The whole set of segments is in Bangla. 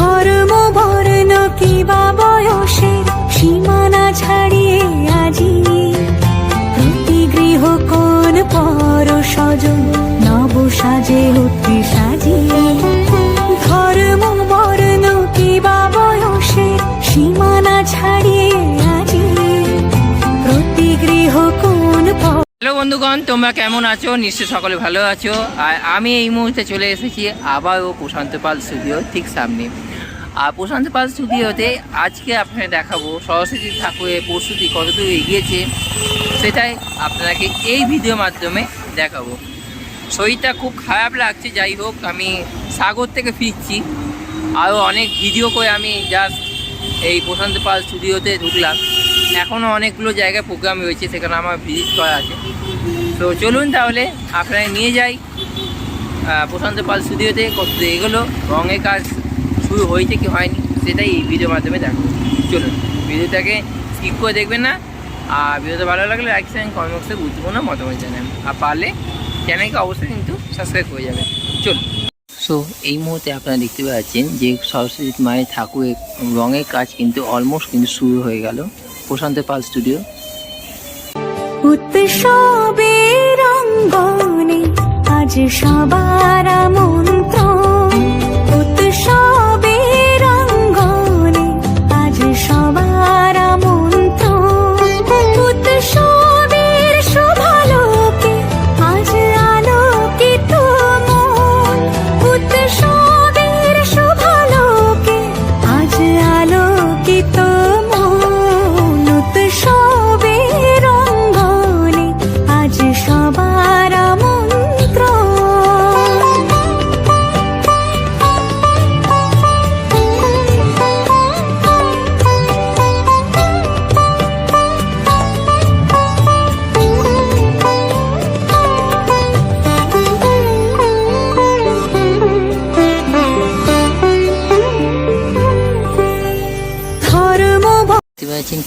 ঘর বন্ধুগণ, তোমরা কেমন আছো? নিশ্চয় সকলে ভালো আছো। আর আমি এই মুহূর্তে চলে এসেছি আবারও প্রশান্ত পাল স্টুডিও ঠিক সামনে। আর প্রশান্ত পাল স্টুডিওতে আজকে আপনাকে দেখাবো সরস্বতী ঠাকুরের প্রস্তুতি কতদূর এগিয়েছে, সেটাই আপনাকে এই ভিডিও মাধ্যমে দেখাবো। শরীরটা খুব খারাপ লাগছে, যাই হোক, আমি সাগর থেকে ফিরছি। আরও অনেক ভিডিও করে আমি জাস্ট এই প্রশান্ত পাল স্টুডিওতে ঢুকলাম। এখনও অনেকগুলো জায়গায় প্রোগ্রাম রয়েছে, সেখানে আমার ভিজিট করা আছে। তো চলুন তাহলে আপনাকে নিয়ে যাই। প্রশান্ত পাল স্টুডিওতে কত এগুলো, রঙের কাজ শুরু হয়েছে কি হয়নি, সেটাই এই ভিডিওর মাধ্যমে দেখো। চলুন, ভিডিওটাকে স্কিপ করে দেখবেন না। আর ভিডিওটা ভালো লাগলে লাইক চ্যানেল কমেন্ট বক্সে গুরুত্বপূর্ণ মতামত জানান। আর পারলে চ্যানেলকে অবশ্যই কিন্তু সাবস্ক্রাইব করে যাবেন। চলুন। সো এই মুহূর্তে আপনারা দেখতে পাচ্ছেন যে সরস্বতী মায়ের ঠাকুরের রঙের কাজ কিন্তু অলমোস্ট কিন্তু শুরু হয়ে গেল। প্রশান্ত পাল স্টুডিও। উৎসবের অঙ্গনে আজ সবার আমন্ত্রণ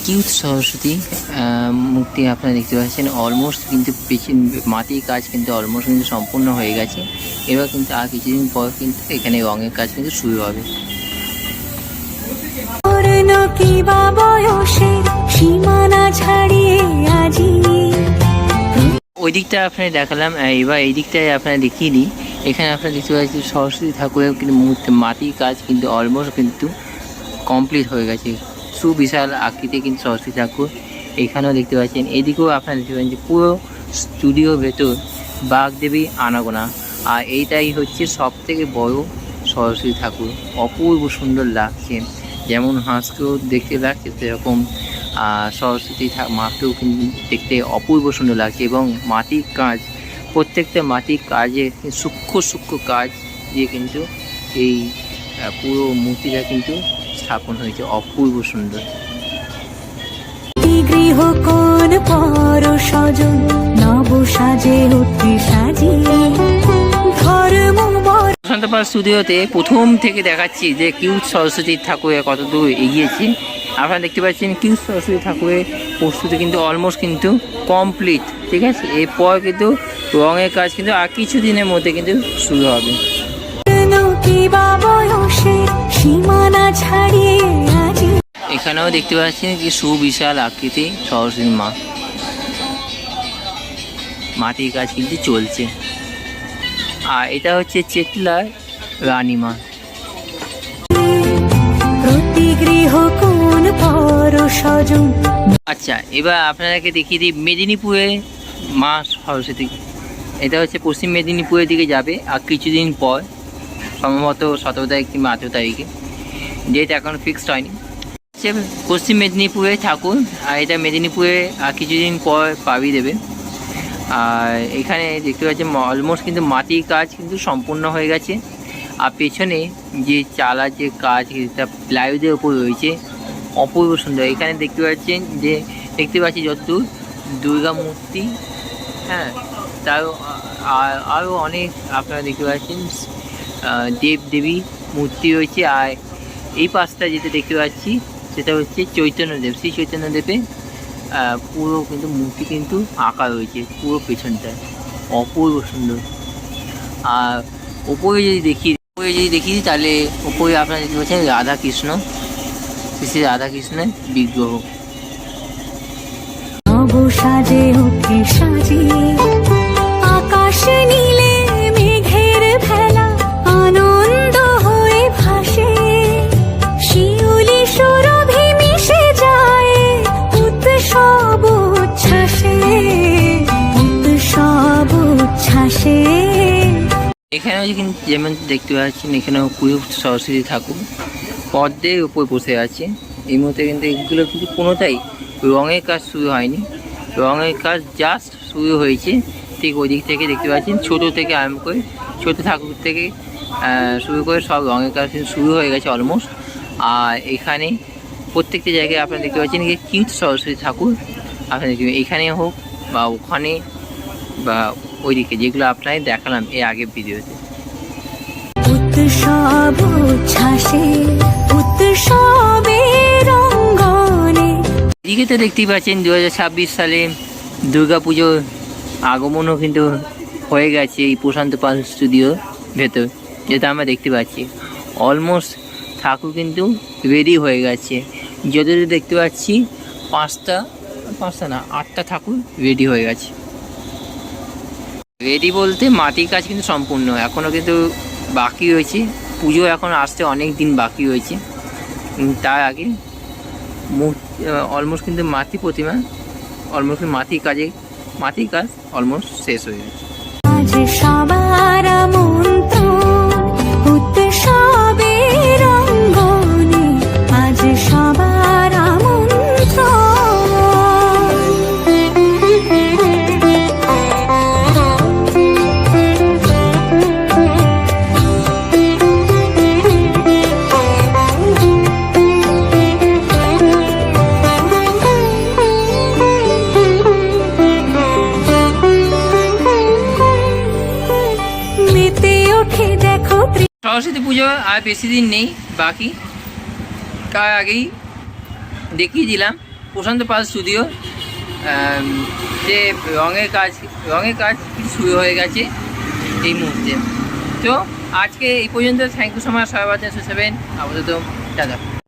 কিউট সরস্বতী মূর্তি আপনারা দেখতে পাচ্ছেন। অলমোস্ট কিন্তু পেছন মাটির কাজ কিন্তু অলমোস্ট কিন্তু সম্পূর্ণ হয়ে গেছে। এবার কিন্তু আর কিছুদিন পর কিন্তু এখানে রঙের কাজ কিন্তু শুরু হবে। ওই দিকটা আপনার দেখালাম এবার এই দিকটায় আপনারা দেখিয়ে দিই। এখানে আপনারা দেখতে পাচ্ছেন সরস্বতী ঠাকুরের কিন্তু মাটির কাজ কিন্তু অলমোস্ট কিন্তু কমপ্লিট হয়ে গেছে। সুবিশাল আকৃতি কিন্তু সরস্বতী ঠাকুর এখানেও দেখতে পাচ্ছেন। এদিকেও আপনারা দেখতে পাচ্ছেন যে পুরো স্টুডিও ভেতর বাগদেবী আনাগোনা। আর এইটাই হচ্ছে সব থেকে বড় সরস্বতী ঠাকুর। অপূর্ব সুন্দর লাগছে। যেমন হাঁসকেও দেখতে লাগছে সেরকম। সরস্বতী মাকেও কিন্তু দেখতে অপূর্ব সুন্দর লাগছে এবং মাটির কাজ, প্রত্যেকটা মাটির কাজে সূক্ষ্ম সূক্ষ্ম কাজ দিয়ে কিন্তু এই পুরো মূর্তিটা কিন্তু স্থাপন হয়েছে অপূর্ব সুন্দর। গৃহ কোন পর স্বজন নব সাজে উঠতে সাজিয়ে বসন্তপাল স্টুডিওতে প্রথম থেকে দেখাচ্ছি যে কিউট সরস্বতী ঠাকুরে কত দূর এগিয়েছে। আপনারা দেখতে পাচ্ছেন কিউট সরস্বতী ঠাকুরের প্রস্তুতি কিন্তু অলমোস্ট কিন্তু কমপ্লিট ঠিক আছে? এরপর কিন্তু রঙের কাজ কিন্তু আর কিছু দিনের মধ্যে কিন্তু শুরু হবে। কিবা বয়সের সীমানা ছাড়িয়ে এখানেও দেখতে পাচ্ছেন কি সুবিশাল আকৃতি সরস্বতী মা। মাটির কাজ কিন্তু চলছে। আর এটা হচ্ছে রানীমা। কোন পর স্বজন আচ্ছা এবার আপনাদেরকে দেখিয়ে দিই মেদিনীপুরে মা সরস্বতী। এটা হচ্ছে পশ্চিম মেদিনীপুরের দিকে যাবে আর কিছুদিন পর সম্ভবত সতেরো তারিখ কিংবা আঠেরো তারিখে। ডেট এখন ফিক্সড হয়নি। সে পশ্চিম মেদিনীপুরে ঠাকুর আর এটা মেদিনীপুরে আর কিছুদিন পর পাবি দেবে। আর এখানে দেখতে পাচ্ছেন অলমোস্ট কিন্তু মাটির কাজ কিন্তু সম্পূর্ণ হয়ে গেছে। আর পেছনে যে চালার যে কাজ সেটা প্লাইউডের ওপর রয়েছে। অপূর্ব সুন্দর। এখানে দেখতে পাচ্ছেন যে, দেখতে পাচ্ছি যতদূর দুর্গা মূর্তি হ্যাঁ আর আরও অনেক আপনারা দেখতে পাচ্ছেন। দেব দেবী মূর্তি রয়েছে। আর এই পাশটা যেটা দেখতে পাচ্ছি সেটা হচ্ছে চৈতন্যদেব। শ্রী চৈতন্যদেবের আহ, পুরো কিন্তু মূর্তি কিন্তু আঁকা রয়েছে পুরো পেছনটায় অপূর্ব সুন্দর। আর ওপরে যদি দেখি ওপরে যদি দেখি তাহলে ওপরে আপনারা দেখতে পাচ্ছেন রাধা কৃষ্ণ শ্রী শ্রী রাধা কৃষ্ণের বিগ্রহ সাজে ওকে সাজিয়ে এখানেও কিন্তু যেমন দেখতে পাচ্ছেন, এখানেও কুয়ো সরস্বতী ঠাকুর পদ্মের উপর বসে আছে। এই মুহূর্তে কিন্তু এগুলো কিন্তু কোনোটাই রঙের কাজ শুরু হয়নি। রঙের কাজ জাস্ট শুরু হয়েছে। ঠিক ওই দিক থেকে দেখতে পাচ্ছেন, ছোটো থেকে আরম্ভ করে ছোটো ঠাকুর থেকে শুরু করে সব রঙের কাজ শুরু হয়ে গেছে অলমোস্ট আর এখানে প্রত্যেকটা জায়গায় আপনারা দেখতে পাচ্ছেন কি কিউট সরস্বতী ঠাকুর। আপনারা দেখতে। এখানে হোক বা ওখানে বা ওইদিকে যেগুলো আপনাদের দেখালাম এর আগের ভিডিওতে। উৎসব উচ্ছ্বাসে এদিকে তো দেখতেই পাচ্ছেন দু হাজার ছাব্বিশ সালে দুর্গা পুজোর আগমনও কিন্তু হয়ে গেছে এই প্রশান্ত পাল স্টুডিও ভেতর যেটা আমরা দেখতে পাচ্ছি। অলমোস্ট ঠাকুর কিন্তু রেডি হয়ে গেছে। যতদূর দেখতে পাচ্ছি পাঁচটা পাঁচটা না আটটা ঠাকুর রেডি হয়ে গেছে। রেডি বলতে মাটির কাজ কিন্তু সম্পূর্ণ এখনও কিন্তু বাকি রয়েছে। পুজো এখন আসতে অনেক দিন বাকি রয়েছে। তার আগে অলমোস্ট কিন্তু মাটি প্রতিমা অলমোস্ট মাটির কাজে, মাটির কাজ অলমোস্ট শেষ হয়ে গেছে। সবার পুজো আর বেশি দিন নেই বাকি তার আগেই দেখিয়ে দিলাম প্রশান্ত পাল স্টুডিও যে রঙের কাজ রঙের কাজ শুরু হয়ে গেছে এই মুহূর্তে তো আজকে এই পর্যন্ত থ্যাংক ইউ সো মাচ সবাই সুসেবেন আপাতত টাটা